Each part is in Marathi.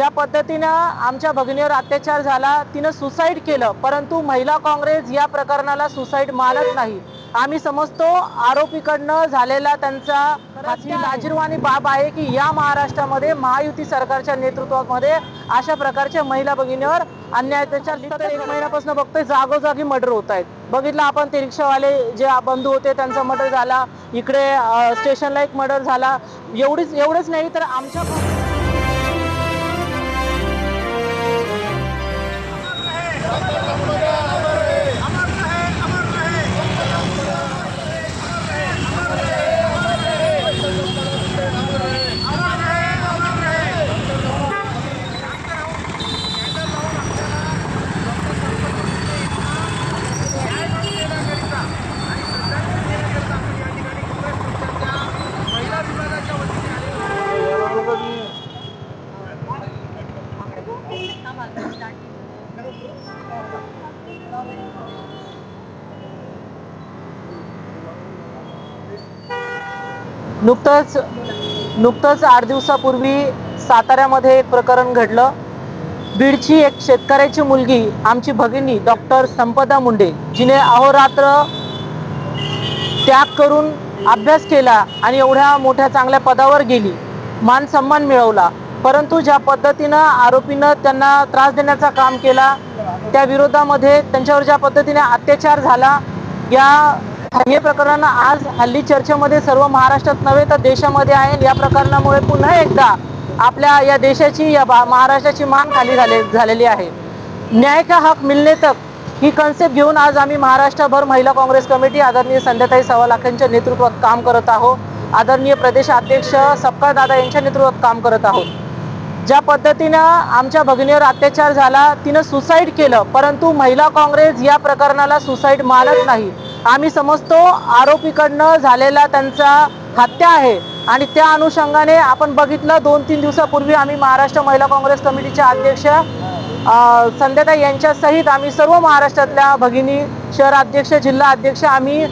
ज्या पद्धतीनं आमच्या भगिनीवर अत्याचार झाला तिनं सुसाईड केलं. परंतु महिला काँग्रेस या प्रकरणाला सुसाईड मानत नाही. आम्ही समजतो आरोपीकडनं झालेला त्यांचा लाजीरवाणी बाब आहे की या महाराष्ट्रामध्ये महायुती सरकारच्या नेतृत्वामध्ये अशा प्रकारच्या महिला भगिनीवर अन्याय सतत एक महिन्यापासून बघतोय जागोजागी मर्डर होत आहेत. बघितलं आपण ते रिक्षावाले जे बंधू होते त्यांचा मर्डर झाला. इकडे स्टेशनला एक मर्डर झाला. एवढीच एवढंच नाही तर आमच्या नुकतंच नुकतंच आठ दिवसापूर्वी साताऱ्यामध्ये एक प्रकरण घडलं. बीडची एक शेतकऱ्याची मुलगी आमची भगिनी डॉक्टर संपदा मुंडे जिने अहोरात्र त्याग करून अभ्यास केला आणि एवढ्या मोठ्या चांगल्या पदावर गेली. मान सन्मान मिळवला. परंतु ज्या पद्धतीनं आरोपीनं त्यांना त्रास देण्याचा काम केला त्या विरोधामध्ये त्यांच्यावर ज्या पद्धतीने अत्याचार झाला या हे प्रकरण आज हल्ली चर्चेमध्ये सर्व महाराष्ट्रात नव्हे तर देशामध्ये आहे. या प्रकरणामुळे पुन्हा एकदा आपल्या या देशाची या महाराष्ट्राची मान खाली झाले झालेली आहे. न्याय का हक मिलने तक ही कन्सेप्ट घेऊन आज आम्ही महाराष्ट्रभर महिला काँग्रेस कमिटी आदरणीय संध्याताई सवालाख लाखांच्या नेतृत्वात काम करत आहोत. आदरणीय प्रदेशाध्यक्ष सपकाळ दादा यांच्या नेतृत्वात काम करत आहोत. ज्या पद्धतीनं आमच्या भगिनीवर अत्याचार झाला तिनं सुसाईड केलं. परंतु महिला काँग्रेस या प्रकरणाला सुसाईड मानत नाही. आम्ही समजतो आरोपीकडनं झालेला त्यांचा हत्या आहे आणि त्या अनुषंगाने आपण बघितलं दोन तीन दिवसापूर्वी आम्ही महाराष्ट्र महिला काँग्रेस कमिटीच्या अध्यक्ष अ, संध्याताई यांच्या सहित आम्ही सर्व महाराष्ट्रातल्या भगिनी शहराध्यक्ष जिल्हा अध्यक्ष आम्ही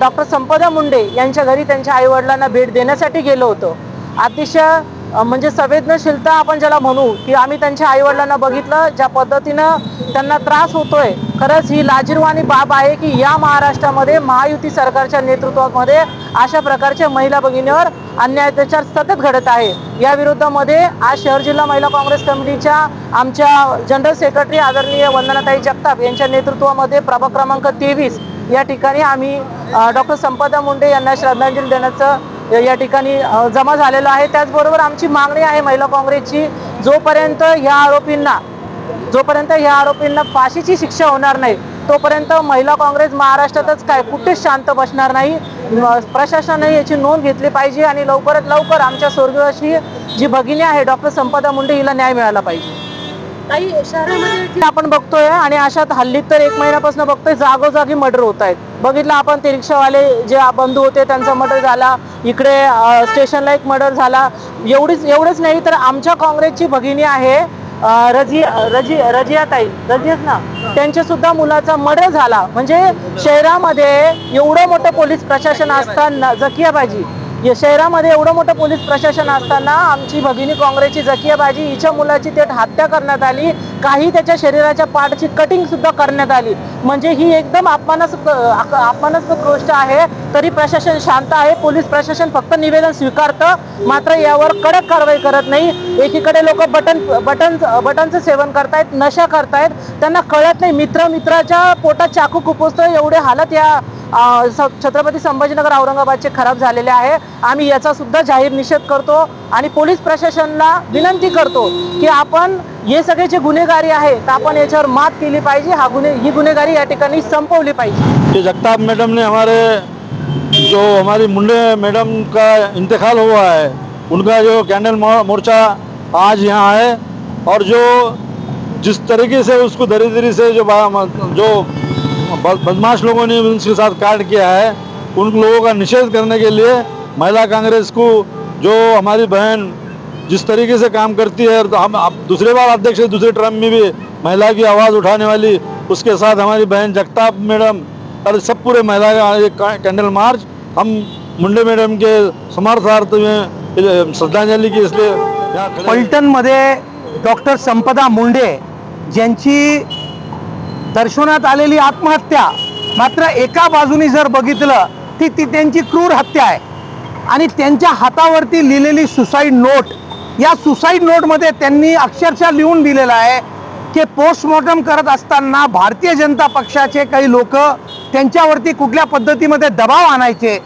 डॉक्टर संपदा मुंडे यांच्या घरी त्यांच्या आईवडिलांना भेट देण्यासाठी गेलो होतो. अतिशय म्हणजे संवेदनशीलता आपण ज्याला म्हणू की आम्ही त्यांच्या आई वडिलांना बघितलं ज्या पद्धतीनं त्यांना त्रास होतोय. खरंच ही लाजीरवाणी बाब आहे की या महाराष्ट्रामध्ये महायुती सरकारच्या नेतृत्वामध्ये अशा प्रकारच्या महिला भगिनीवर अन्याय अत्याचार सतत घडत आहे. या विरोधामध्ये आज शहर जिल्हा महिला काँग्रेस कमिटीच्या आमच्या जनरल सेक्रेटरी आदरणीय वंदनाताई जगताप यांच्या नेतृत्वामध्ये प्रभाग क्रमांक तेवीस या ठिकाणी आम्ही डॉक्टर संपदा मुंडे यांना श्रद्धांजली देण्याचं या- ठिकाणी जमा झालेलं आहे. त्याचबरोबर आमची मागणी आहे महिला काँग्रेसची जोपर्यंत ह्या आरोपींना जोपर्यंत ह्या आरोपींना फाशीची शिक्षा होणार नाही तोपर्यंत महिला काँग्रेस महाराष्ट्रातच काय कुठेच शांत बसणार नाही. प्रशासनाने याची नोंद घेतली पाहिजे आणि लवकरात लवकर आमच्या स्वर्गीय जी भगिनी आहे डॉक्टर संपदा मुंडे हिला न्याय मिळाला पाहिजे. काही शहरामध्ये आपण बघतोय आणि अशात हल्ली तर एक महिन्यापासून बघतोय जागोजागी मर्डर होत आहेत. बघितलं आपण ते रिक्षावाले जे बंधू होते त्यांचा मर्डर झाला. इकडे स्टेशनला एक मर्डर झाला. एवढीच एवढंच नाही तर आमच्या काँग्रेसची भगिनी आहे रजी रजी रजियाताई रजियाच ना? त्यांच्या सुद्धा मुलाचा मर्डर झाला. म्हणजे शहरामध्ये एवढं मोठं पोलीस प्रशासन असताना जकियाबाजी या शहरामध्ये एवढं मोठं पोलीस प्रशासन असताना आमची भगिनी काँग्रेसची जकियाबाजी हिच्या मुलाची थेट हत्या करण्यात आली. काही त्याच्या शरीराच्या पाठची कटिंग सुद्धा करण्यात आली. म्हणजे ही एकदम अपमानास्पद अपमानास्पद गोष्ट आहे. तरी प्रशासन शांत आहे. पोलीस प्रशासन फक्त निवेदन स्वीकारतं. मात्र यावर कडक कारवाई करत नाही. एकीकडे लोक बटन बटन बटनचं सेवन करतायत नशा करतायत. त्यांना कळत नाही मित्र मित्राच्या पोटात चाकू खुपसतोय एवढे हालत या छत्रपती संभाजीनगर औरंगाबादचे खराब झालेले आहे. आम्ही याचा सुद्धा जाहीर निषेध करतो आणि पोलीस प्रशासनाला विनंती करतो की आपण हे सगळे जे गुन्हेगारी आहे तर आपण याच्यावर मात केली पाहिजे. हा गुन्हे ही गुन्हेगारी या ठिकाणी संपवली पाहिजे. जगताप मैडम ने हमारे जो हमारी मुंडे मैडम का इंतकाल हुआ है उनका जो कैंडल मो- मोर्चा आज यहाँ है और जो जिस तरीके से उसको दरिद्री से जो बा- जो बदमाश लोगों ने उनके साथ काट किया है उन लोगों का निषेध करने के लिए महिला कांग्रेस को जो हमारी बहन जिस तरीके से काम करती है तो हम दूसरे बार अध्यक्ष दूसरे टर्म में भी महिला की आवाज़ उठाने वाली, उसके साथ हमारी बहन जगताप मैडम और सब पूरे महिला का एक कैंडल मार्च हम मुंडे मैडम के समर्थार्थ में श्रद्धांजलि की इसलिए। पलटणमध्ये डॉक्टर संपदा मुंडे ज्यांची दर्शवण्यात आलेली आत्महत्या मात्र एका बाजूनी जर बघितलं ती ती त्यांची क्रूर हत्या आहे. आणि त्यांच्या हातावरती लिहिलेली सुसाईड नोट या सुसाईड नोटमध्ये त्यांनी अक्षरशः लिहून दिलेलं आहे की पोस्टमॉर्टम करत असताना भारतीय जनता पक्षाचे काही लोक त्यांच्यावरती कुठल्या पद्धतीमध्ये दबाव आणायचे?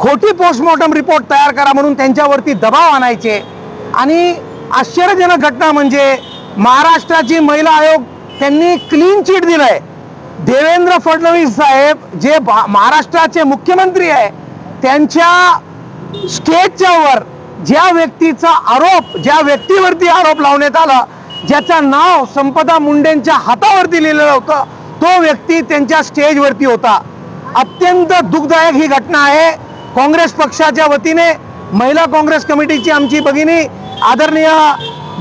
खोटी पोस्टमॉर्टम रिपोर्ट तयार करा म्हणून त्यांच्यावरती दबाव आणायचे. आणि आश्चर्यजनक घटना म्हणजे महाराष्ट्राची महिला आयोग त्यांनी क्लीन चिट दिलंय. देवेंद्र फडणवीस साहेब जे भा- महाराष्ट्राचे मुख्यमंत्री आहे त्यांच्या स्टेजच्या वर ज्या व्यक्तीचा आरोप ज्या व्यक्तीवरती आरोप लावण्यात आला ज्याचं नाव संपदा मुंडेंच्या हातावरती लिहिलेलं होतं तो व्यक्ती त्यांच्या स्टेजवरती होता. अत्यंत दुःखदायक ही घटना आहे. काँग्रेस पक्षाच्या वतीने महिला काँग्रेस कमिटीची आमची भगिनी आदरणीय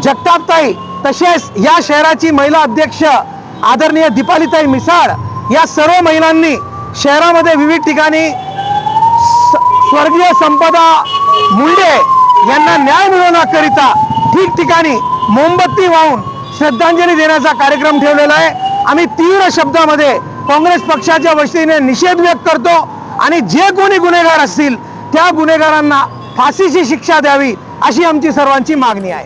जगतापताई तसेच या शहराची महिला अध्यक्ष आदरणीय दीपालीताई मिसाळ या सर्व महिलांनी शहरामध्ये विविध ठिकाणी स्वर्गीय संपदा मुंडे यांना न्याय मिळवण्याकरिता ठिकठिकाणी मोमबत्ती वाहून श्रद्धांजली देण्याचा कार्यक्रम ठेवलेला आहे. आम्ही तीव्र शब्दामध्ये काँग्रेस पक्षाच्या वतीने निषेध व्यक्त करतो आणि जे कोणी गुन्हेगार असतील त्या गुन्हेगारांना फाशीची शिक्षा द्यावी अशी आमची सर्वांची मागणी आहे.